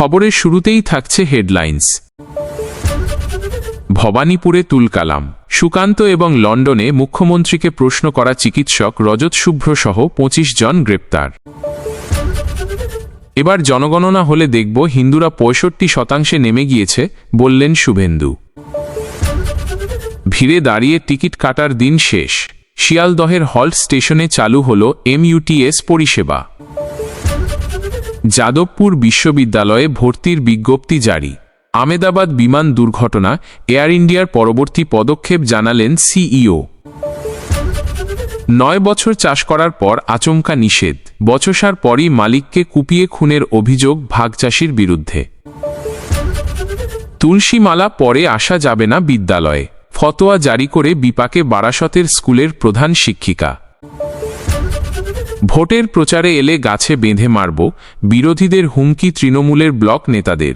খবরের শুরুতেই থাকছে হেডলাইন্স। ভবানীপুরে তুলকালাম সুকান্ত এবং লন্ডনে মুখ্যমন্ত্রীকে প্রশ্ন করা চিকিৎসক রজত শুভ্র সহ পঁচিশ জন গ্রেপ্তার। এবার জনগণনা হলে দেখব হিন্দুরা পঁয়ষট্টি শতাংশে নেমে গিয়েছে, বললেন শুভেন্দু। ভিড়ে দাঁড়িয়ে টিকিট কাটার দিন শেষ। শিয়ালদহের হল্ট স্টেশনে চালু হল এমইউটিএস পরিষেবা। যাদবপুর বিশ্ববিদ্যালয়ে ভর্তির বিজ্ঞপ্তি জারি। আমেদাবাদ বিমান দুর্ঘটনা, এয়ার ইন্ডিয়ার পরবর্তী পদক্ষেপ জানালেন সিইও। নয় বছর চাষ করার পর আচমকা নিষেধ, বচসার পরই মালিককে কুপিয়ে খুনের অভিযোগ ভাগচাষীর বিরুদ্ধে। তুলসীমালা পরে আসা যাবে না বিদ্যালয়ে, ফতোয়া জারি করে বিপাকে বারাসতের স্কুলের প্রধান শিক্ষিকা। ভোটের প্রচারে এলে গাছে বেঁধে মারব বিরোধীদের হুমকি তৃণমূলের ব্লক নেতাদের।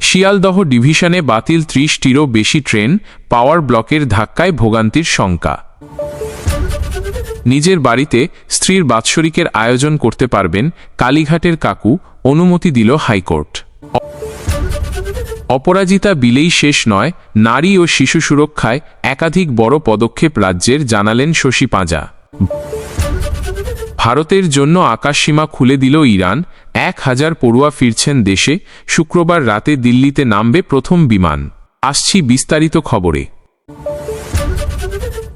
শিয়ালদহ ডিভিশনে বাতিল ত্রিশটিরও বেশি ট্রেন পাওয়ার ব্লকের ধাক্কায় ভোগান্তির শঙ্কা। নিজের বাড়িতে স্ত্রীর বাৎসরিকের আয়োজন করতে পারবেন কালীঘাটের কাকু, অনুমতি দিল হাইকোর্ট। অপরাজিতা বিলেই শেষ নয়, নারী ও শিশু সুরক্ষায় একাধিক বড় পদক্ষেপ রাজ্যের, জানালেন শশী পাঁজা। ভারতের জন্য আকাশসীমা খুলে দিল ইরান। এক হাজার পড়ুয়া ফিরছেন দেশে। শুক্রবার রাতে দিল্লিতে নামবে প্রথম বিমান। আসছি বিস্তারিত খবরে।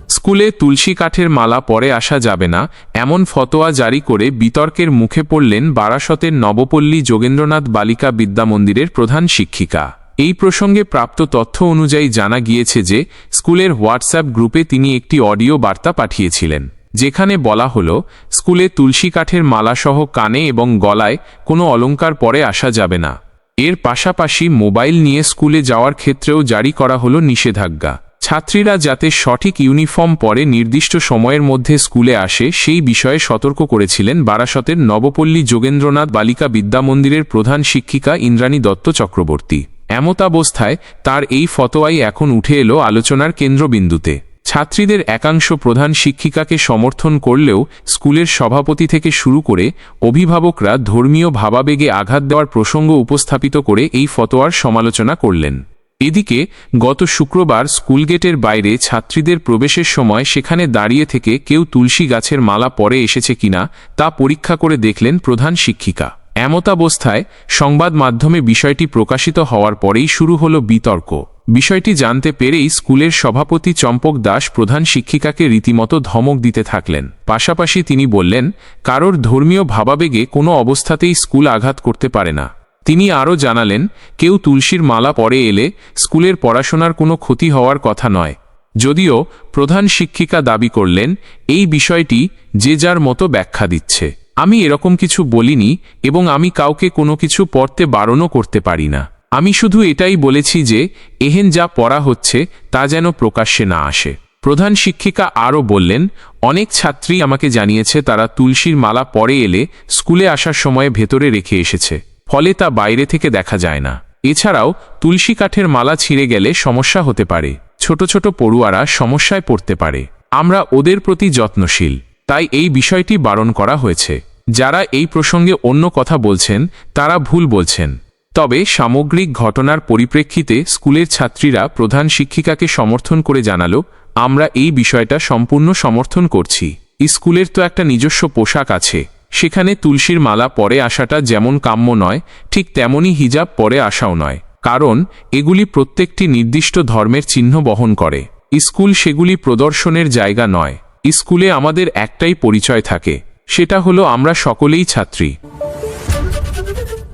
স্কুলে তুলসী কাঠের মালা পরে আসা যাবে না, এমন ফতোয়া জারি করে বিতর্কের মুখে পড়লেন বারাসতের নবপল্লী যোগেন্দ্রনাথ বালিকা বিদ্যামন্দিরের প্রধান শিক্ষিকা। এই প্রসঙ্গে প্রাপ্ত তথ্য অনুযায়ী জানা গিয়েছে যে, স্কুলের হোয়াটসঅ্যাপ গ্রুপে তিনি একটি অডিও বার্তা পাঠিয়েছিলেন। যেখানে বলা হল, স্কুলে তুলসী কাঠের মালাসহ কানে এবং গলায় কোনো অলঙ্কার পরে আসা যাবে না। এর পাশাপাশি মোবাইল নিয়ে স্কুলে যাওয়ার ক্ষেত্রেও জারি করা হল নিষেধাজ্ঞা। ছাত্রীরা যাতে সঠিক ইউনিফর্ম পরে নির্দিষ্ট সময়ের মধ্যে স্কুলে আসে, সেই বিষয়ে সতর্ক করেছিলেন বারাসতের নবপল্লী যোগেন্দ্রনাথ বালিকা বিদ্যামন্দিরের প্রধান শিক্ষিকা ইন্দ্রাণী দত্ত চক্রবর্তী। এমতাবস্থায় তার এই ফতোয়াই এখন উঠে এলো আলোচনার কেন্দ্রবিন্দুতে। ছাত্রীদের একাংশ প্রধান শিক্ষিকাকে সমর্থন করলেও স্কুলের সভাপতি থেকে শুরু করে অভিভাবকরা ধর্মীয় ভাবাবেগে আঘাত দেওয়ার প্রসঙ্গ উপস্থাপিত করে এই ফতোয়ার সমালোচনা করলেন। এদিকে, গত শুক্রবার স্কুলগেটের বাইরে ছাত্রীদের প্রবেশের সময় সেখানে দাঁড়িয়ে থেকে কেউ তুলসী গাছের মালা পরে এসেছে কিনা তা পরীক্ষা করে দেখলেন প্রধান শিক্ষিকা। এমতাবস্থায় সংবাদ মাধ্যমে বিষয়টি প্রকাশিত হওয়ার পরেই শুরু হল বিতর্ক। বিষয়টি জানতে পেরেই স্কুলের সভাপতি চম্পক দাস প্রধান শিক্ষিকাকে রীতিমতো ধমক দিতে থাকলেন। পাশাপাশি তিনি বললেন, কারোর ধর্মীয় ভাবাবেগে কোনো অবস্থাতেই স্কুল আঘাত করতে পারে না। তিনি আরও জানালেন, কেউ তুলসীর মালা পরে এলে স্কুলের পড়াশোনার কোনো ক্ষতি হওয়ার কথা নয়। যদিও প্রধান শিক্ষিকা দাবি করলেন, এই বিষয়টি যে যার মতো ব্যাখ্যা দিচ্ছে। আমি এরকম কিছু বলিনি এবং আমি কাউকে কোনো কিছু পড়তে বারণও করতে পারি না। আমি শুধু এটাই বলেছি যে, এহেন যা পড়া হচ্ছে, তা যেন প্রকাশ্যে না আসে। প্রধান শিক্ষিকা আরও বললেন, অনেক ছাত্রী আমাকে জানিয়েছে তারা তুলসীর মালা পরে এলে স্কুলে আসার সময় ভেতরে রেখে এসেছে, ফলে তা বাইরে থেকে দেখা যায় না। এছাড়াও, তুলসী কাঠের মালা ছিঁড়ে গেলে সমস্যা হতে পারে। ছোট ছোট পড়ুয়ারা সমস্যায় পড়তে পারে। আমরা ওদের প্রতি যত্নশীল। তাই এই বিষয়টি বারণ করা হয়েছে। যারা এই প্রসঙ্গে অন্য কথা বলছেন, তারা ভুল বলছেন। তবে সামগ্রিক ঘটনার পরিপ্রেক্ষিতে স্কুলের ছাত্রীরা প্রধান শিক্ষিকাকে সমর্থন করে জানালো, আমরা এই বিষয়টা সম্পূর্ণ সমর্থন করছি। স্কুলের তো একটা নিজস্ব পোশাক আছে। সেখানে তুলসীর মালা পরে আসাটা যেমন কাম্য নয়, ঠিক তেমনই হিজাব পরে আসাও নয়। কারণ, এগুলি প্রত্যেকটি নির্দিষ্ট ধর্মের চিহ্ন বহন করে। স্কুল সেগুলি প্রদর্শনের জায়গা নয়। স্কুলে আমাদের একটাই পরিচয় থাকে, সেটা হলো আমরা সকলেই ছাত্রী।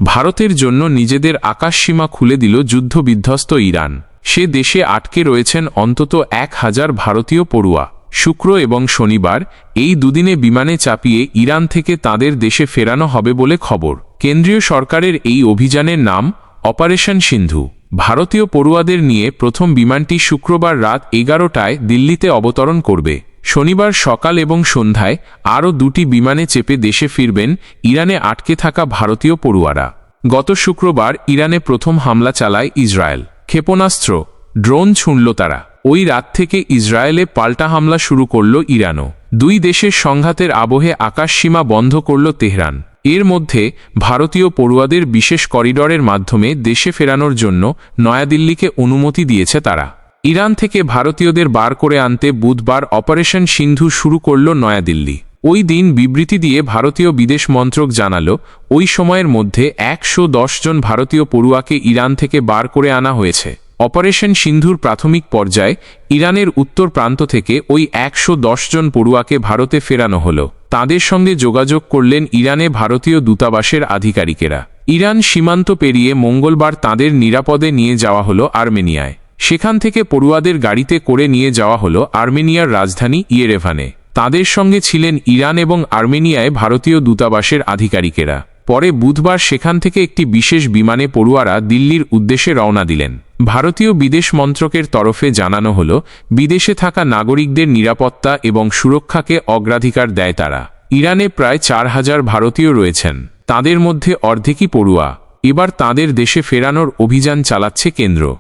ভারতের জন্য নিজেদের আকাশসীমা খুলে দিল যুদ্ধবিধ্বস্ত ইরান। সে দেশে আটকে রয়েছেন অন্তত এক হাজার ভারতীয় পড়ুয়া। শুক্র এবং শনিবার এই দুদিনে বিমানে চাপিয়ে ইরান থেকে তাদের দেশে ফেরানো হবে বলে খবর। কেন্দ্রীয় সরকারের এই অভিযানের নাম, অপারেশন সিন্ধু। ভারতীয় পড়ুয়াদের নিয়ে প্রথম বিমানটি শুক্রবার রাত এগারোটায় দিল্লিতে অবতরণ করবে। শনিবার সকাল এবং সন্ধ্যায় আরও দুটি বিমানে চেপে দেশে ফিরবেন ইরানে আটকে থাকা ভারতীয় পড়ুয়ারা। গত শুক্রবার ইরানে প্রথম হামলা চালায় ইসরায়েল। ক্ষেপণাস্ত্র, ড্রোন ছুঁড়ল তারা। ওই রাত থেকে ইসরায়েলে পাল্টা হামলা শুরু করল ইরানও। দুই দেশের সংঘাতের আবহে আকাশসীমা বন্ধ করল তেহরান। এর মধ্যে ভারতীয় পড়ুয়াদের বিশেষ করিডরের মাধ্যমে দেশে ফেরানোর জন্য নয়াদিল্লিকে অনুমতি দিয়েছে তারা। ইরান থেকে ভারতীয়দের বার করে আনতে বুধবার অপারেশন সিন্ধু শুরু করল নয়াদিল্লি। ওই দিন বিবৃতি দিয়ে ভারতীয় বিদেশ মন্ত্রক জানাল, ওই সময়ের মধ্যে একশো দশ জন ভারতীয় পড়ুয়াকে ইরান থেকে বার করে আনা হয়েছে। অপারেশন সিন্ধুর প্রাথমিক পর্যায়ে ইরানের উত্তর প্রান্ত থেকে ওই একশো দশ জন পড়ুয়াকে ভারতে ফেরানো হল। তাদের সঙ্গে যোগাযোগ করলেন ইরানে ভারতীয় দূতাবাসের আধিকারিকেরা। ইরান সীমান্ত পেরিয়ে মঙ্গলবার তাদের নিরাপদে নিয়ে যাওয়া হলো আর্মেনিয়ায়। সেখান থেকে পড়ুয়াদের গাড়িতে করে নিয়ে যাওয়া হলো আর্মেনিয়ার রাজধানী ইয়েরেভানে। তাদের সঙ্গে ছিলেন ইরান এবং আর্মেনিয়ায় ভারতীয় দূতাবাসের আধিকারিকেরা। পরে বুধবার সেখান থেকে একটি বিশেষ বিমানে পড়ুয়ারা দিল্লির উদ্দেশ্যে রওনা দিলেন। ভারতীয় বিদেশ মন্ত্রকের তরফে জানানো হল, বিদেশে থাকা নাগরিকদের নিরাপত্তা এবং সুরক্ষাকে অগ্রাধিকার দেয় তারা। ইরানে প্রায় চার হাজার ভারতীয় রয়েছেন। তাদের মধ্যে অর্ধেকই পড়ুয়া। এবার তাদের দেশে ফেরানোর অভিযান চালাচ্ছে কেন্দ্র।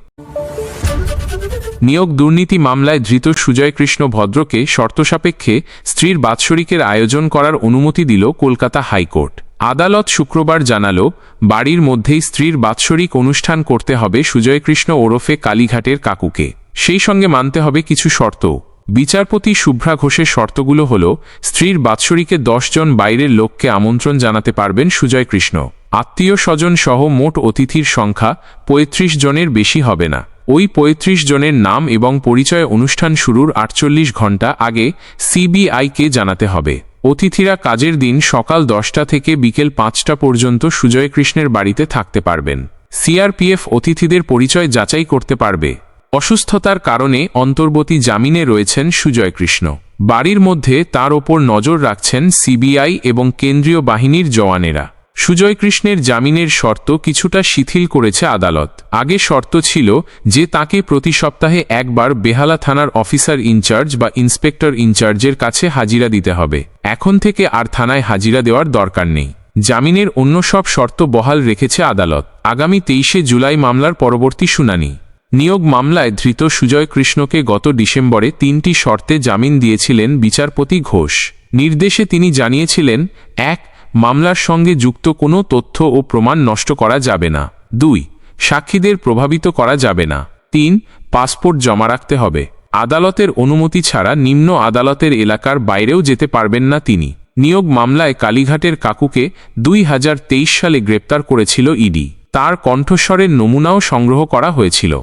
নিয়োগ দুর্নীতি মামলায় ধৃত সুজয় কৃষ্ণ ভদ্রকে শর্তসাপেক্ষে স্ত্রীর বাৎসরিকের আয়োজন করার অনুমতি দিল কলকাতা হাইকোর্ট। আদালত শুক্রবার জানাল, বাড়ির মধ্যেই স্ত্রীর বাৎসরিক অনুষ্ঠান করতে হবে সুজয়কৃষ্ণ ওরফে কালীঘাটের কাকুকে। সেই সঙ্গে মানতে হবে কিছু শর্ত। বিচারপতি শুভ্রা ঘোষের শর্তগুলো হল, স্ত্রীর বাৎসরিকে জন বাইরের লোককে আমন্ত্রণ জানাতে পারবেন সুজয় কৃষ্ণ আত্মীয় স্বজন সহ মোট অতিথির সংখ্যা ৩৫ জনের বেশি হবে না। ওই ৩৫ জনের নাম এবং পরিচয় অনুষ্ঠান শুরুর আটচল্লিশ ঘণ্টা আগে সিবিআইকে জানাতে হবে। অতিথিরা কাজের দিন সকাল দশটা থেকে বিকেল পাঁচটা পর্যন্ত সুজয় কৃষ্ণের বাড়িতে থাকতে পারবেন। সিআরপিএফ অতিথিদের পরিচয় যাচাই করতে পারবে। অসুস্থতার কারণে অন্তর্বর্তী জামিনে রয়েছেন সুজয় কৃষ্ণ বাড়ির মধ্যে তার ওপর নজর রাখছেন সিবিআই এবং কেন্দ্রীয় বাহিনীর জওয়ানেরা। সুজয় কৃষ্ণের জামিনের শর্ত কিছুটা শিথিল করেছে আদালত। আগে শর্ত ছিল যে তাকে প্রতি সপ্তাহে একবার বেহালা থানার অফিসার ইনচার্জ বা ইন্সপেক্টর ইনচার্জের কাছে হাজিরা দিতে হবে। এখন থেকে আর থানায় হাজিরা দেওয়ার দরকার নেই। জামিনের অন্য সব শর্ত বহাল রেখেছে আদালত। আগামী তেইশে জুলাই মামলার পরবর্তী শুনানি। নিয়োগ মামলায় ধৃত সুজয় কৃষ্ণকে গত ডিসেম্বরে তিনটি শর্তে জামিন দিয়েছিলেন বিচারপতি ঘোষ। নির্দেশে তিনি জানিয়েছিলেন, এক মামলার সঙ্গে যুক্ত কোনো তথ্য ও প্রমাণ নষ্ট করা যাবে না। দুই, সাক্ষীদের প্রভাবিত করা যাবে না। তিন, পাসপোর্ট জমা রাখতে হবে। আদালতের অনুমতি ছাড়া নিম্ন আদালতের এলাকার বাইরেও যেতে পারবেন না তিনি। নিয়োগ মামলায় কালীঘাটের কাকুকে দুই হাজার তেইশ সালে গ্রেপ্তার করেছিল ইডি। তার কণ্ঠস্বরের নমুনাও সংগ্রহ করা হয়েছিল।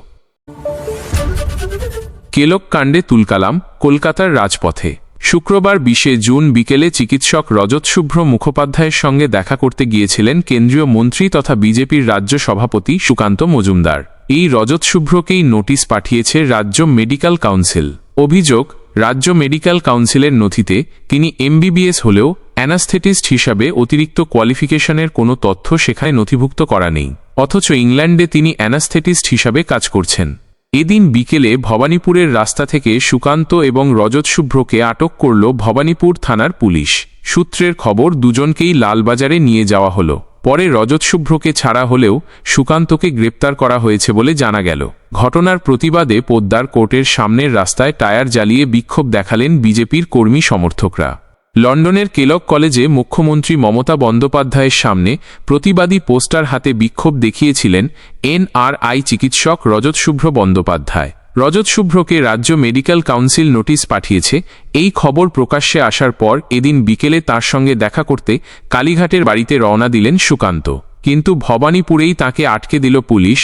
কেলক কাণ্ডে তুলকালাম, কলকাতার রাজপথে। শুক্রবার বিশে জুন বিকেলে চিকিৎসক রজত শুভ্র মুখোপাধ্যায়ের সঙ্গে দেখা করতে গিয়েছিলেন কেন্দ্রীয় মন্ত্রী তথা বিজেপির রাজ্য সভাপতি সুকান্ত মজুমদার। এই রজত শুভ্রকেই নোটিশ পাঠিয়েছে রাজ্য মেডিকেল কাউন্সিল। অভিযোগ, রাজ্য মেডিকেল কাউন্সিলের নথিতে তিনি এমবিবিএস হলেও অ্যানাস্থেটিস্ট হিসাবে অতিরিক্ত কোয়ালিফিকেশনের কোনো তথ্য সেখানে নথিভুক্ত করা নেই। অথচ ইংল্যান্ডে তিনি অ্যানাস্থেটিস্ট হিসাবে কাজ করছেন। এদিন বিকেলে ভবানীপুরের রাস্তা থেকে সুকান্ত এবং রজত শুভ্রকে আটক করল ভবানীপুর থানার পুলিশ। সূত্রের খবর, দুজনকেই লালবাজারে নিয়ে যাওয়া হলো। পরে রজত শুভ্রকে ছাড়া হলেও সুকান্তকে গ্রেপ্তার করা হয়েছে বলে জানা গেল। ঘটনার প্রতিবাদে পোদ্দার কোর্টের সামনের রাস্তায় টায়ার জ্বালিয়ে বিক্ষোভ দেখালেন বিজেপির কর্মী সমর্থকরা। লন্ডনের কেলক কলেজে মুখ্যমন্ত্রী মমতা বন্দ্যোপাধ্যায়ের সামনে প্রতিবাদী পোস্টার হাতে বিক্ষোভ দেখিয়েছিলেন এনআরআই চিকিৎসক রজত শুভ্র বন্দ্যোপাধ্যায়। রজত শুভ্রকে রাজ্য মেডিকেল কাউন্সিল নোটিশ পাঠিয়েছে। এই খবর প্রকাশ্যে আসার পর এদিন বিকেলে তার সঙ্গে দেখা করতে কালীঘাটের বাড়িতে রওনা দিলেন সুকান্ত। কিন্তু ভবানীপুরেই তাকে আটকে দিল পুলিশ,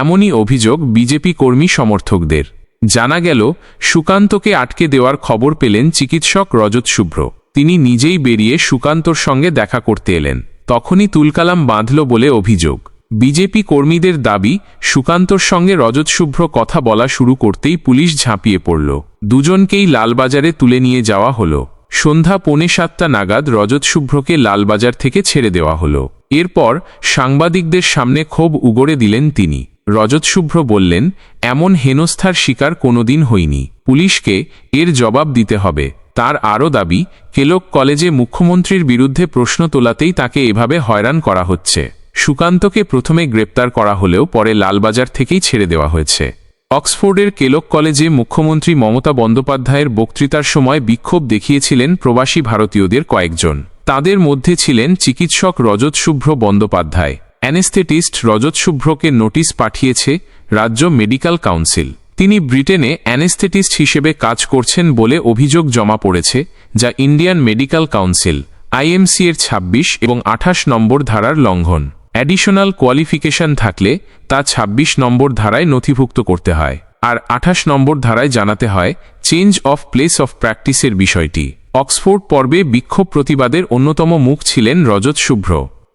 এমনই অভিযোগ বিজেপি কর্মী সমর্থকদের। জানা গেল, সুকান্তকে আটকে দেওয়ার খবর পেলেন চিকিৎসক রজত শুভ্র। তিনি নিজেই বেরিয়ে সুকান্তর সঙ্গে দেখা করতে এলেন। তখনই তুলকালাম বাঁধল বলে অভিযোগ। বিজেপি কর্মীদের দাবি, সুকান্তর সঙ্গে রজত শুভ্র কথা বলা শুরু করতেই পুলিশ ঝাঁপিয়ে পড়ল। দুজনকেই লালবাজারে তুলে নিয়ে যাওয়া হলো। সন্ধ্যা পৌনে সাতটা নাগাদ রজত শুভ্রকে লালবাজার থেকে ছেড়ে দেওয়া হলো। এরপর সাংবাদিকদের সামনে ক্ষোভ উগড়ে দিলেন তিনি। রজত শুভ্র বললেন, এমন হেনস্থার শিকার কোনোদিন হইনি। পুলিশকে এর জবাব দিতে হবে। তার আরও দাবি কেলক কলেজে মুখ্যমন্ত্রীর বিরুদ্ধে প্রশ্ন তোলাতেই তাকে এভাবে হয়রান করা হচ্ছে। সুকান্তকে প্রথমে গ্রেপ্তার করা হলেও পরে লালবাজার থেকেই ছেড়ে দেওয়া হয়েছে। অক্সফোর্ডের কেলক কলেজে মুখ্যমন্ত্রী মমতা বন্দ্যোপাধ্যায়ের বক্তৃতার সময় বিক্ষোভ দেখিয়েছিলেন প্রবাসী ভারতীয়দের কয়েকজন। তাদের মধ্যে ছিলেন চিকিৎসক রজত শুভ্র বন্দ্যোপাধ্যায়। অ্যানেস্থেটিস্ট রজত শুভ্রকে নোটিশ পাঠিয়েছে রাজ্য মেডিকেল কাউন্সিল। তিনি ব্রিটেনে অ্যানেস্থেটিস্ট হিসেবে কাজ করছেন বলে অভিযোগ জমা পড়েছে, যা ইন্ডিয়ান মেডিকেল কাউন্সিল, আইএমসি এর ২৬ এবং আঠাশ নম্বর ধারার লঙ্ঘন। অ্যাডিশনাল কোয়ালিফিকেশন থাকলে তা ২৬ নম্বর ধারায় নথিভুক্ত করতে হয়, আর আঠাশ নম্বর ধারায় জানাতে হয় চেঞ্জ অফ প্লেস অফ প্র্যাকটিসের বিষয়টি। অক্সফোর্ড পর্বে বিক্ষোভ প্রতিবাদের অন্যতম মুখ ছিলেন রজত শুভ্র।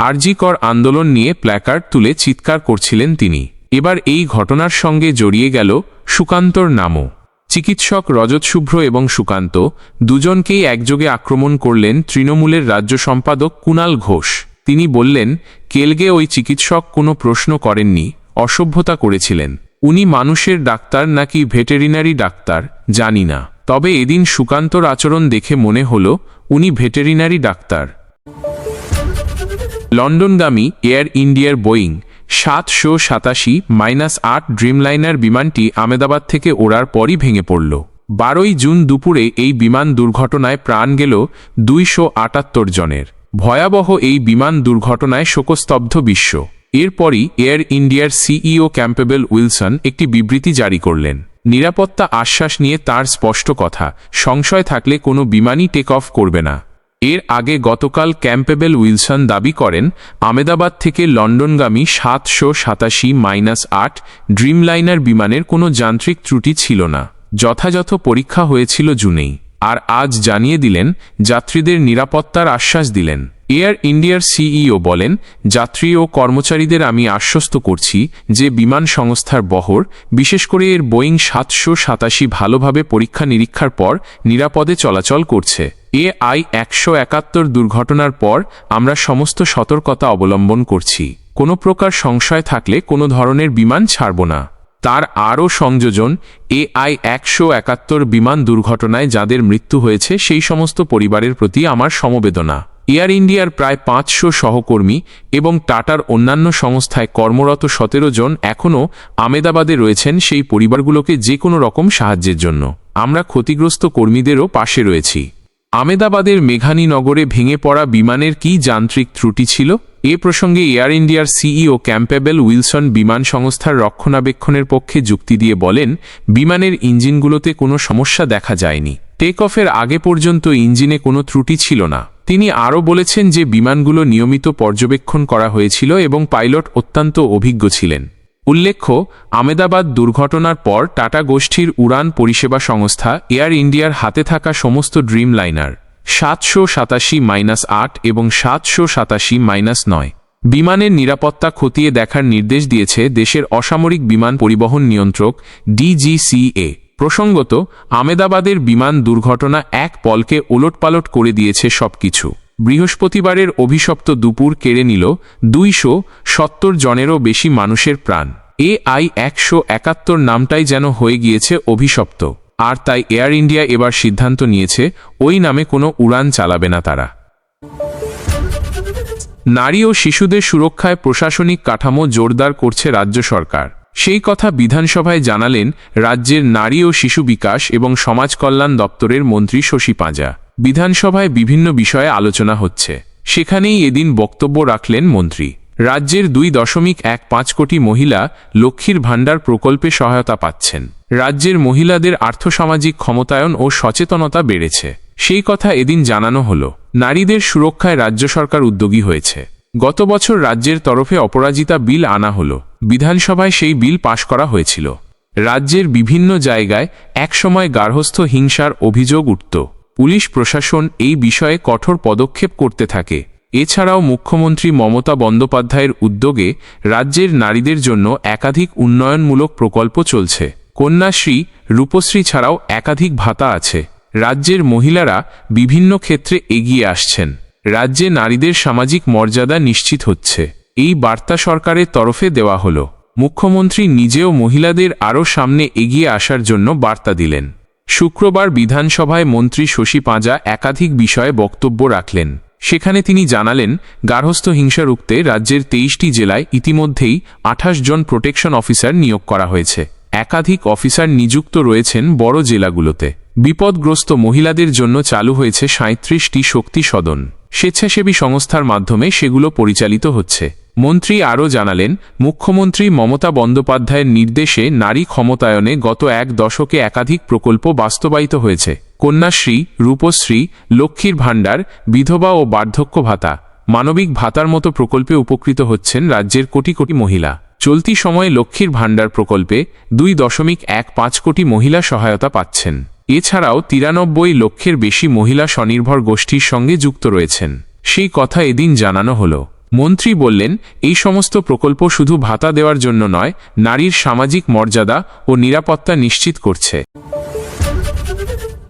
আরজিকর আন্দোলন নিয়ে প্ল্যাকার্ড তুলে চিৎকার করছিলেন তিনি। এবার এই ঘটনার সঙ্গে জড়িয়ে গেল সুকান্তর নামও। চিকিৎসক রজত শুভ্র এবং সুকান্ত দুজনকেই একযোগে আক্রমণ করলেন তৃণমূলের রাজ্য সম্পাদক কুণাল ঘোষ। তিনি বললেন, কেলগে ওই চিকিৎসক কোনো প্রশ্ন করেননি, অসভ্যতা করেছিলেন। উনি মানুষের ডাক্তার নাকি ভেটেরিনারি ডাক্তার, জানি না। তবে এদিন সুকান্তর আচরণ দেখে মনে হল, উনি ভেটেরিনারি ডাক্তার। লন্ডনগামী এয়ার ইন্ডিয়ার বোয়িং সাতশো সাতাশি মাইনাস আট ড্রিমলাইনার বিমানটি আমেদাবাদ থেকে ওড়ার পরই ভেঙে পড়ল। বারোই জুন দুপুরে এই বিমান দুর্ঘটনায় প্রাণ গেল দুইশো আটাত্তর জনের। ভয়াবহ এই বিমান দুর্ঘটনায় শোকস্তব্ধ বিশ্ব। এরপরই এয়ার ইন্ডিয়ার সিইও ক্যাম্পেবেল উইলসন একটি বিবৃতি জারি করলেন। নিরাপত্তা আশ্বাস নিয়ে তার স্পষ্ট কথা, সংশয় থাকলে কোনো বিমানই টেক অফ করবে না। এর আগে গতকাল ক্যাম্পেবেল উইলসন দাবি করেন, আমেদাবাদ থেকে লন্ডনগামী সাতশো সাতাশি মাইনাস আট ড্রিমলাইনার বিমানের কোনো যান্ত্রিক ত্রুটি ছিল না। যথাযথ পরীক্ষা হয়েছিল জুনেই। আর আজ জানিয়ে দিলেন, যাত্রীদের নিরাপত্তার আশ্বাস দিলেন। এয়ার ইন্ডিয়ার সিইও বলেন, যাত্রী ও কর্মচারীদের আমি আশ্বস্ত করছি যে বিমান সংস্থার বহর, বিশেষ করে এর বোয়িং সাতশো সাতাশি ভালোভাবে পরীক্ষা নিরীক্ষার পর নিরাপদে চলাচল করছে। এ আই একশো একাত্তর দুর্ঘটনার পর আমরা সমস্ত সতর্কতা অবলম্বন করছি। কোনো প্রকার সংশয় থাকলে কোনো ধরনের বিমান ছাড়ব না। তার আরও সংযোজন, এআই একশো একাত্তর বিমান দুর্ঘটনায় যাদের মৃত্যু হয়েছে সেই সমস্ত পরিবারের প্রতি আমার সমবেদনা। এয়ার ইন্ডিয়ার প্রায় পাঁচশো সহকর্মী এবং টাটার অন্যান্য সংস্থায় কর্মরত সতেরো জন এখনও আমেদাবাদে রয়েছেন সেই পরিবারগুলোকে যে কোনো রকম সাহায্যের জন্য। আমরা ক্ষতিগ্রস্ত কর্মীদেরও পাশে রয়েছি। আমেদাবাদের মেঘানীনগরে ভেঙে পড়া বিমানের কি যান্ত্রিক ত্রুটি ছিল? এ প্রসঙ্গে এয়ার ইন্ডিয়ার সিইও ক্যাম্পেবেল উইলসন বিমান সংস্থার রক্ষণাবেক্ষণের পক্ষে যুক্তি দিয়ে বলেন, বিমানের ইঞ্জিনগুলোতে কোনো সমস্যা দেখা যায়নি। টেক অফের আগে পর্যন্ত ইঞ্জিনে কোনো ত্রুটি ছিল না। তিনি আরও বলেছেন যে বিমানগুলো নিয়মিত পর্যবেক্ষণ করা হয়েছিল এবং পাইলট অত্যন্ত অভিজ্ঞ ছিলেন। উল্লেখ্য, আমেদাবাদ দুর্ঘটনার পর টাটা গোষ্ঠীর উড়ান পরিষেবা সংস্থা এয়ার ইন্ডিয়ার হাতে থাকা সমস্ত ড্রিম লাইনার সাতশো সাতাশি মাইনাস আট এবং সাতশো সাতাশি মাইনাস নয়। বিমানের নিরাপত্তা খতিয়ে দেখার নির্দেশ দিয়েছে দেশের অসামরিক বিমান পরিবহন নিয়ন্ত্রক ডিজিসিএ। প্রসঙ্গত, আমেদাবাদের বিমান দুর্ঘটনা এক পলকে ওলটপালট করে দিয়েছে সবকিছু। বৃহস্পতিবারের অভিশপ্ত দুপুর কেড়ে নিল দুইশো সত্তর জনেরও বেশি মানুষের প্রাণ। এ আই একশো একাত্তর নামটাই যেন হয়ে গিয়েছে অভিশপ্ত। আর তাই এয়ার ইন্ডিয়া এবার সিদ্ধান্ত নিয়েছে, ওই নামে কোনো উড়ান চালাবে না তারা। নারী ও শিশুদের সুরক্ষায় প্রশাসনিক কাঠামো জোরদার করছে রাজ্য সরকার। সেই কথা বিধানসভায় জানালেন রাজ্যের নারী ও শিশু বিকাশ এবং সমাজ কল্যাণ দপ্তরের মন্ত্রী শশী পাঁজা। বিধানসভায় বিভিন্ন বিষয়ে আলোচনা হচ্ছে। সেখানেই এদিন বক্তব্য রাখলেন মন্ত্রী। রাজ্যের দুই দশমিক এক পাঁচ কোটি মহিলা লক্ষ্মীর ভাণ্ডার প্রকল্পে সহায়তা পাচ্ছেন। রাজ্যের মহিলাদের আর্থসামাজিক ক্ষমতায়ন ও সচেতনতা বেড়েছে। সেই কথা এদিন জানানো হল। নারীদের সুরক্ষায় রাজ্য সরকার উদ্যোগী হয়েছে। গত বছর রাজ্যের তরফে অপরাজিতা বিল আনা হল। বিধানসভায় সেই বিল পাশ করা হয়েছিল। রাজ্যের বিভিন্ন জায়গায় একসময় গার্হস্থ হিংসার অভিযোগ উঠত। পুলিশ প্রশাসন এই বিষয়ে কঠোর পদক্ষেপ করতে থাকে। এছাড়াও মুখ্যমন্ত্রী মমতা বন্দ্যোপাধ্যায়ের উদ্যোগে রাজ্যের নারীদের জন্য একাধিক উন্নয়নমূলক প্রকল্প চলছে। কন্যাশ্রী, রূপশ্রী ছাড়াও একাধিক ভাতা আছে। রাজ্যের মহিলারা বিভিন্ন ক্ষেত্রে এগিয়ে আসছেন। রাজ্যে নারীদের সামাজিক মর্যাদা নিশ্চিত হচ্ছে। এই বার্তা সরকারের তরফে দেওয়া হল। মুখ্যমন্ত্রী নিজেও মহিলাদের আরও সামনে এগিয়ে আসার জন্য বার্তা দিলেন। শুক্রবার বিধানসভায় মন্ত্রী শশী পাঁজা একাধিক বিষয়ে বক্তব্য রাখলেন। সেখানে তিনি জানালেন, গার্হস্থ হিংসা রুখতে রাজ্যের তেইশটি জেলায় ইতিমধ্যেই আঠাশ জন প্রোটেকশন অফিসার নিয়োগ করা হয়েছে। একাধিক অফিসার নিযুক্ত রয়েছেন বড় জেলাগুলোতে। বিপদগ্রস্ত মহিলাদের জন্য চালু হয়েছে সাঁত্রিশটি শক্তি সদন। স্বেচ্ছাসেবী সংস্থার মাধ্যমে সেগুলো পরিচালিত হচ্ছে। মন্ত্রী আরও জানালেন, মুখ্যমন্ত্রী মমতা বন্দ্যোপাধ্যায়ের নির্দেশে নারী ক্ষমতায়নে গত এক দশকে একাধিক প্রকল্প বাস্তবায়িত হয়েছে। কন্যাশ্রী, রূপশ্রী, লক্ষ্মীর ভাণ্ডার, বিধবা ও বার্ধক্য ভাতা, মানবিক ভাতার মতো প্রকল্পে উপকৃত হচ্ছেন রাজ্যের কোটি কোটি মহিলা। চলতি সময়ে লক্ষ্মীর ভাণ্ডার প্রকল্পে দুই দশমিক এক পাঁচ কোটি মহিলা সহায়তা পাচ্ছেন। এছাড়াও তিরানব্বই লক্ষের বেশি মহিলা স্বনির্ভর গোষ্ঠীর সঙ্গে যুক্ত রয়েছেন। সেই কথা এদিন জানানো হল। মন্ত্রী বললেন, এই সমস্ত প্রকল্প শুধু ভাতা দেওয়ার জন্য নয়, নারীর সামাজিক মর্যাদা ও নিরাপত্তা নিশ্চিত করছে।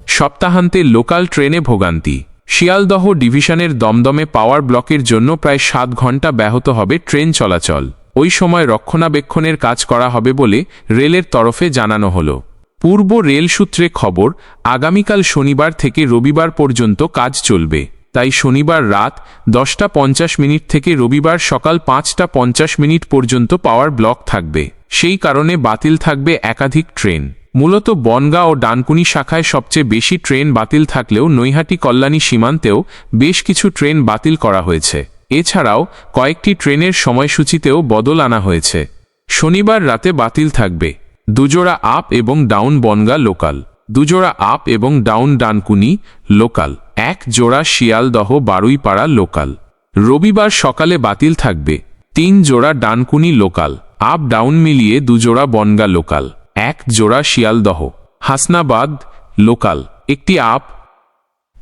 সপ্তাহান্তে লোকাল ট্রেনে ভোগান্তি। শিয়ালদহ ডিভিশনের দমদমে পাওয়ার ব্লকের জন্য প্রায় সাত ঘণ্টা ব্যাহত হবে ট্রেন চলাচল। ওই সময় রক্ষণাবেক্ষণের কাজ করা হবে বলে রেলের তরফে জানানো হল। পূর্ব রেল সূত্রে খবর, আগামীকাল শনিবার থেকে রবিবার পর্যন্ত কাজ চলবে। তাই শনিবার রাত দশটা পঞ্চাশ মিনিট থেকে রবিবার সকাল পাঁচটা পঞ্চাশ মিনিট পর্যন্ত পাওয়ার ব্লক থাকবে। সেই কারণে বাতিল থাকবে একাধিক ট্রেন। মূলত বনগা ও ডানকুনি শাখায় সবচেয়ে বেশি ট্রেন বাতিল থাকলেও নৈহাটি কল্যাণী সীমান্তেও বেশ কিছু ট্রেন বাতিল করা হয়েছে। এছাড়াও কয়েকটি ট্রেনের সময়সূচিতেও বদল আনা হয়েছে। শনিবার রাতে বাতিল থাকবে। দুজোড়া আপ এবং ডাউন বনগা লোকাল। দুজোড়া আপ এবং ডাউন ডানকুনি লোকাল। এক জোড়া শিয়ালদহ বারুইপাড়া লোকাল। রবিবার সকালে বাতিল থাকবে। তিন জোড়া ডানকুনি লোকাল। আপ ডাউন মিলিয়ে দুজোড়া বনগা লোকাল। এক জোড়া শিয়ালদহ। হাসনাবাদ লোকাল। একটি আপ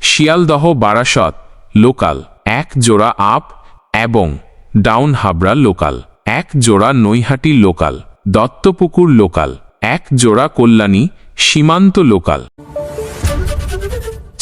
শিয়ালদহ বারাসত লোকাল। এক জোড়া আপ এবং ডাউন হাবড়া লোকাল। এক জোড়া নৈহাটি লোকাল। দত্তপুকুর লোকাল। এক জোড়া কল্যাণী সীমান্ত লোকাল।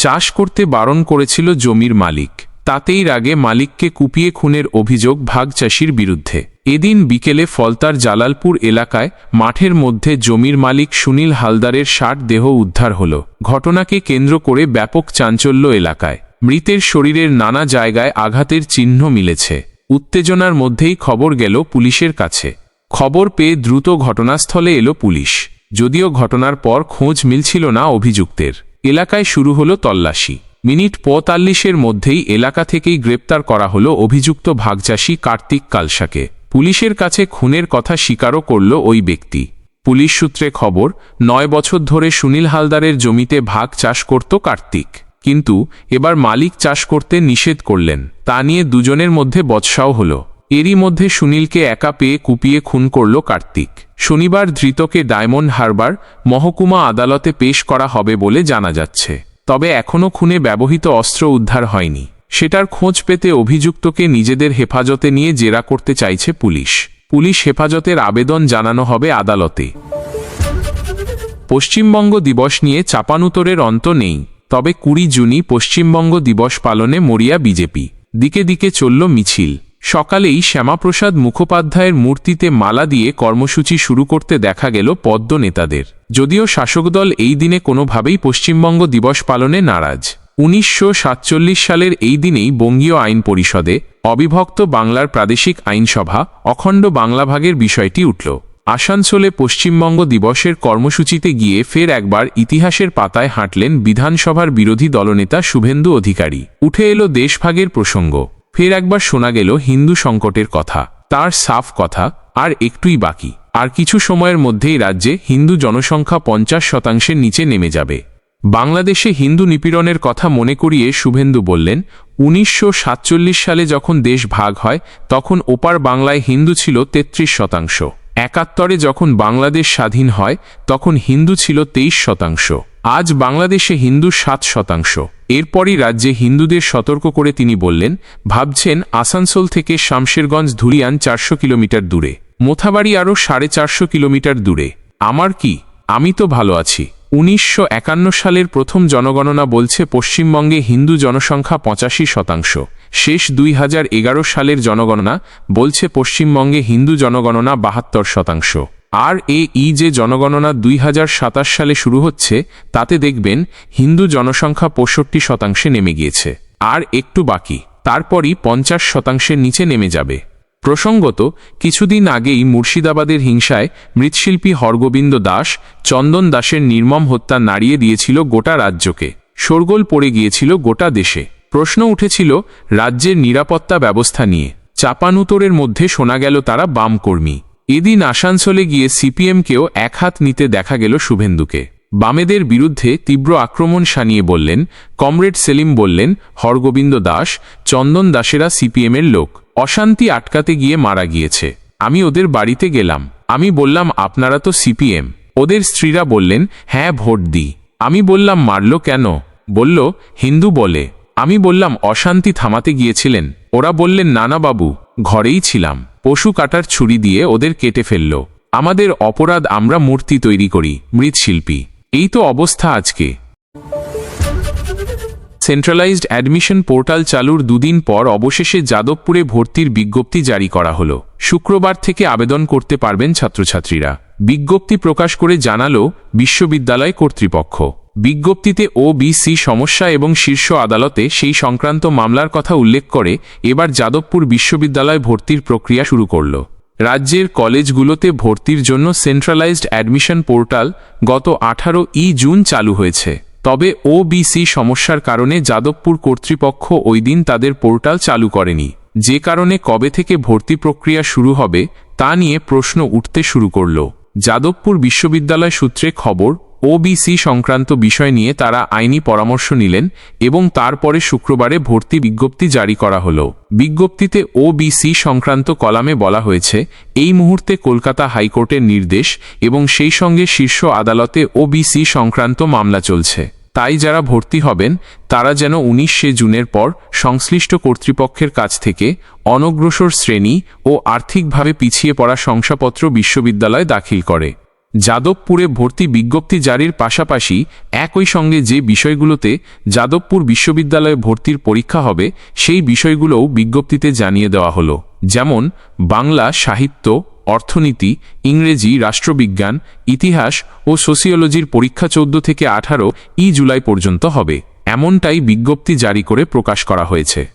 চাষ করতে বারণ করেছিল জমির মালিক। তাতেই রাগে মালিককে কুপিয়ে খুনের অভিযোগ ভাগচাষির বিরুদ্ধে। এদিন বিকেলে ফলতার জালালপুর এলাকায় মাঠের মধ্যে জমির মালিক সুনীল হালদারের ষাট দেহ উদ্ধার হল। ঘটনাকে কেন্দ্র করে ব্যাপক চাঞ্চল্য এলাকায়। মৃতের শরীরের নানা জায়গায় আঘাতের চিহ্ন মিলেছে। উত্তেজনার মধ্যেই খবর গেল পুলিশের কাছে। খবর পেয়ে দ্রুত ঘটনাস্থলে এলো পুলিশ। যদিও ঘটনার পর খোঁজ মিলছিল না অভিযুক্তের। এলাকায় শুরু হলো তল্লাশি। মিনিট পঁয়তাল্লিশের মধ্যেই এলাকা থেকেই গ্রেপ্তার করা হলো অভিযুক্ত ভাগচাষী কার্তিক কালসাকে। পুলিশের কাছে খুনের কথা স্বীকারও করল ওই ব্যক্তি। পুলিশ সূত্রে খবর, নয় বছর ধরে সুনীল হালদারের জমিতে ভাগ চাষ করত কার্তিক। কিন্তু এবার মালিক চাষ করতে নিষেধ করলেন। তা নিয়ে দুজনের মধ্যে বৎসাও হল। এরই মধ্যে সুনীলকে একা পেয়ে কুপিয়ে খুন করল কার্তিক। শনিবার ধৃতকে ডায়মন্ড হারবার মহকুমা আদালতে পেশ করা হবে বলে জানা যাচ্ছে। তবে এখনও খুনে ব্যবহৃত অস্ত্র উদ্ধার হয়নি। সেটার খোঁজ পেতে অভিযুক্তকে নিজেদের হেফাজতে নিয়ে জেরা করতে চাইছে পুলিশ। পুলিশ হেফাজতের আবেদন জানানো হবে আদালতে। পশ্চিমবঙ্গ দিবস নিয়ে চাপানুতরের অন্ত নেই, তবে কুড়ি জুনই পশ্চিমবঙ্গ দিবস পালনে মরিয়া বিজেপি। দিকে দিকে চলল মিছিল। সকালেই শ্যামাপ্রসাদ মুখোপাধ্যায়ের মূর্তিতে মালা দিয়ে কর্মসূচি শুরু করতে দেখা গেল পদ্ম নেতাদের। যদিও শাসক দল এই দিনে কোনোভাবেই পশ্চিমবঙ্গ দিবস পালনে নারাজ। উনিশশো সাতচল্লিশ সালের এই দিনেই বঙ্গীয় আইন পরিষদে অবিভক্ত বাংলার প্রাদেশিক আইনসভা অখণ্ড বাংলা ভাগের বিষয়টি উঠল। আসানসোলে পশ্চিমবঙ্গ দিবসের কর্মসূচিতে গিয়ে ফের একবার ইতিহাসের পাতায় হাঁটলেন বিধানসভার বিরোধী দলনেতা শুভেন্দু অধিকারী। উঠে এলো দেশভাগের প্রসঙ্গ। ফের একবার শোনা গেল হিন্দু সংকটের কথা, তার সাফ কথা, আর একটুই বাকি। আর কিছু সময়ের মধ্যেই রাজ্যে হিন্দু জনসংখ্যা পঞ্চাশ শতাংশের নিচে নেমে যাবে। বাংলাদেশে হিন্দু নিপীড়নের কথা মনে করিয়ে শুভেন্দু বললেন, উনিশশো সাতচল্লিশ সালে যখন দেশ ভাগ হয়, তখন ওপার বাংলায় হিন্দু ছিল ৩৩ শতাংশ। একাত্তরে যখন বাংলাদেশ স্বাধীন হয়, তখন হিন্দু ছিল তেইশ শতাংশ। আজ বাংলাদেশে হিন্দু সাত শতাংশ। এরপরই রাজ্যে হিন্দুদের সতর্ক করে তিনি বললেন, ভাবছেন আসানসোল থেকে শামশেরগঞ্জ ধুলিয়ান চারশো কিলোমিটার দূরে। মোথাবাড়ি আরও সাড়ে চারশো কিলোমিটার দূরে। আমার কি? আমি তো ভালো আছি। উনিশশো একান্ন সালের প্রথম জনগণনা বলছে পশ্চিমবঙ্গে হিন্দু জনসংখ্যা পঁচাশি শতাংশ। শেষ দুই হাজার এগারো সালের জনগণনা বলছে পশ্চিমবঙ্গে হিন্দু জনগণনা বাহাত্তর শতাংশ। আর এ ই যে জনগণনা দুই হাজার সাতাশ সালে শুরু হচ্ছে, তাতে দেখবেন হিন্দু জনসংখ্যা পঁয়ষট্টি শতাংশে নেমে গিয়েছে। আর একটু বাকি, তারপরই পঞ্চাশ শতাংশের নিচে নেমে যাবে। প্রসঙ্গত, কিছুদিন আগেই মুর্শিদাবাদের হিংসায় মৃৎশিল্পী হরগোবিন্দ দাস চন্দন দাসের নির্মম হত্যা নাড়িয়ে দিয়েছিল গোটা রাজ্যকে। শোরগোল পড়ে গিয়েছিল গোটা দেশে। প্রশ্ন উঠেছিল, রাজ্যের নিরাপত্তা ব্যবস্থা নিয়ে। চাপানুতরের মধ্যে শোনা গেল তারা বামকর্মী। এদিন আসানসোলে গিয়ে সিপিএমকেও এক হাত নিতে দেখা গেল শুভেন্দুকে। বামেদের বিরুদ্ধে তীব্র আক্রমণ সানিয়ে বললেন, কমরেড সেলিম বললেন, হরগোবিন্দ দাস, চন্দন দাসেরা সিপিএমের লোক, অশান্তি আটকাতে গিয়ে মারা গিয়েছে। আমি ওদের বাড়িতে গেলাম। আমি বললাম, আপনারা তো সিপিএম। ওদের স্ত্রীরা বললেন হ্যাঁ ভোট দিই। আমি বললাম, মারল কেন? বলল, হিন্দু বলে। আমি বললাম, অশান্তি থামাতে গিয়েছিলেন। ওরা বললেন নানা বাবু, ঘরেই ছিলাম। পশু কাটার ছুরি দিয়ে ওদের কেটে ফেলল। আমাদের অপরাধ আমরা মূর্তি তৈরি করি, মৃৎশিল্পী। এই তো অবস্থা আজকে। সেন্ট্রালাইজড অ্যাডমিশন পোর্টাল চালুর দুদিন পর অবশেষে যাদবপুরে ভর্তির বিজ্ঞপ্তি জারি করা হল। শুক্রবার থেকে আবেদন করতে পারবেন ছাত্রছাত্রীরা। বিজ্ঞপ্তি প্রকাশ করে জানালো বিশ্ববিদ্যালয় কর্তৃপক্ষ। বিজ্ঞপ্তিতে ও সি সমস্যা এবং শীর্ষ আদালতে সেই সংক্রান্ত মামলার কথা উল্লেখ করে এবার যাদবপুর বিশ্ববিদ্যালয় ভর্তির প্রক্রিয়া শুরু করল। রাজ্যের কলেজগুলোতে ভর্তির জন্য সেন্ট্রালাইজড অ্যাডমিশন পোর্টাল গত আঠারো ই জুন চালু হয়েছে। তবে ওবিসি সমস্যার কারণে যাদবপুর কর্তৃপক্ষ ওই দিন তাদের পোর্টাল চালু করেনি। যে কারণে কবে থেকে ভর্তি প্রক্রিয়া শুরু হবে তা নিয়ে প্রশ্ন উঠতে শুরু করল। যাদবপুর বিশ্ববিদ্যালয় সূত্রে খবর ওবিসি সংক্রান্ত বিষয় নিয়ে তারা আইনি পরামর্শ নিলেন এবং তারপরে শুক্রবারে ভর্তি বিজ্ঞপ্তি জারি করা হল। বিজ্ঞপ্তিতে ওবিসি সংক্রান্ত কলামে বলা হয়েছে, এই মুহূর্তে কলকাতা হাইকোর্টের নির্দেশ এবং সেই সঙ্গে শীর্ষ আদালতে ওবিসি সংক্রান্ত মামলা চলছে। তাই যারা ভর্তি হবেন, তারা যেন উনিশে জুনের পর সংশ্লিষ্ট কর্তৃপক্ষের কাছ থেকে অনগ্রসর শ্রেণি ও আর্থিকভাবে পিছিয়ে পড়া শংসাপত্র বিশ্ববিদ্যালয় দাখিল করে। যাদবপুরে ভর্তি বিজ্ঞপ্তি জারির পাশাপাশি একই সঙ্গে যে বিষয়গুলোতে যাদবপুর বিশ্ববিদ্যালয়ে ভর্তির পরীক্ষা হবে, সেই বিষয়গুলোও বিজ্ঞপ্তিতে জানিয়ে দেওয়া হলো। যেমন, বাংলা, সাহিত্য, অর্থনীতি, ইংরেজি, রাষ্ট্রবিজ্ঞান, ইতিহাস ও সোসিওলজির পরীক্ষা চৌদ্দ থেকে আঠারো ই জুলাই পর্যন্ত হবে। এমনটাই বিজ্ঞপ্তি জারি করে প্রকাশ করা হয়েছে।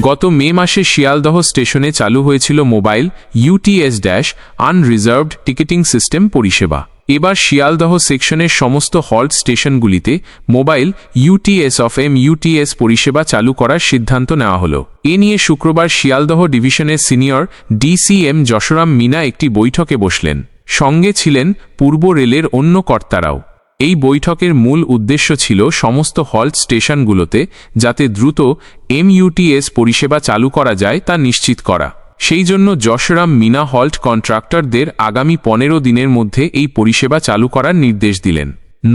গত মে মাসে শিয়ালদহ স্টেশনে চালু হয়েছিল mobile UTS dash unreserved ticketing system পরিষেবা। এবার শিয়ালদহ সেকশনের সমস্ত halt স্টেশনগুলিতে mobile UTS of M UTS পরিষেবা চালু করার সিদ্ধান্ত নেওয়া হলো। এ নিয়ে শুক্রবার শিয়ালদহ ডিভিশনের সিনিয়র ডিসিএম যশোরাম মিনা একটি বৈঠকে বসলেন। সঙ্গে ছিলেন পূর্ব রেলের অন্য কর্তারাও। এই বৈঠকের মূল উদ্দেশ্য ছিল সমস্ত হল্ট স্টেশনগুলোতে যাতে দ্রুত এমইউটিএস পরিষেবা চালু করা যায় তা নিশ্চিত করা। সেই জন্য যশরাম মিনা হল্ট কন্ট্রাক্টরদের আগামী পনেরো দিনের মধ্যে এই পরিষেবা চালু করার নির্দেশ দিলেন।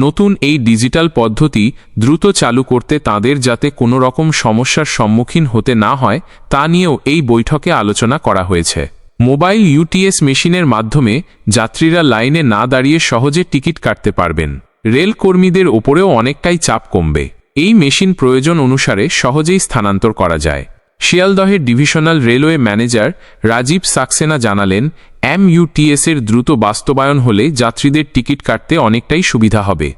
নতুন এই ডিজিটাল পদ্ধতি দ্রুত চালু করতে তাদের যাতে কোনো রকম সমস্যার সম্মুখীন হতে না হয়, তা নিয়েও এই বৈঠকে আলোচনা করা হয়েছে। মোবাইল ইউটিএস মেশিনের মাধ্যমে যাত্রীরা লাইনে না দাঁড়িয়ে সহজে টিকিট কাটতে পারবেন। রেল কর্মীদের ওপরেও অনেকটাই চাপ কমবে। এই মেশিন প্রয়োজন অনুসারে সহজেই স্থানান্তর করা যায়। শিয়ালদহের divisional railway manager Rajeev Saxena জানালেন এমইউটিএস এর দ্রুত বাস্তবায়ন হলে যাত্রীদের টিকিট কাটতে অনেকটাই সুবিধা হবে।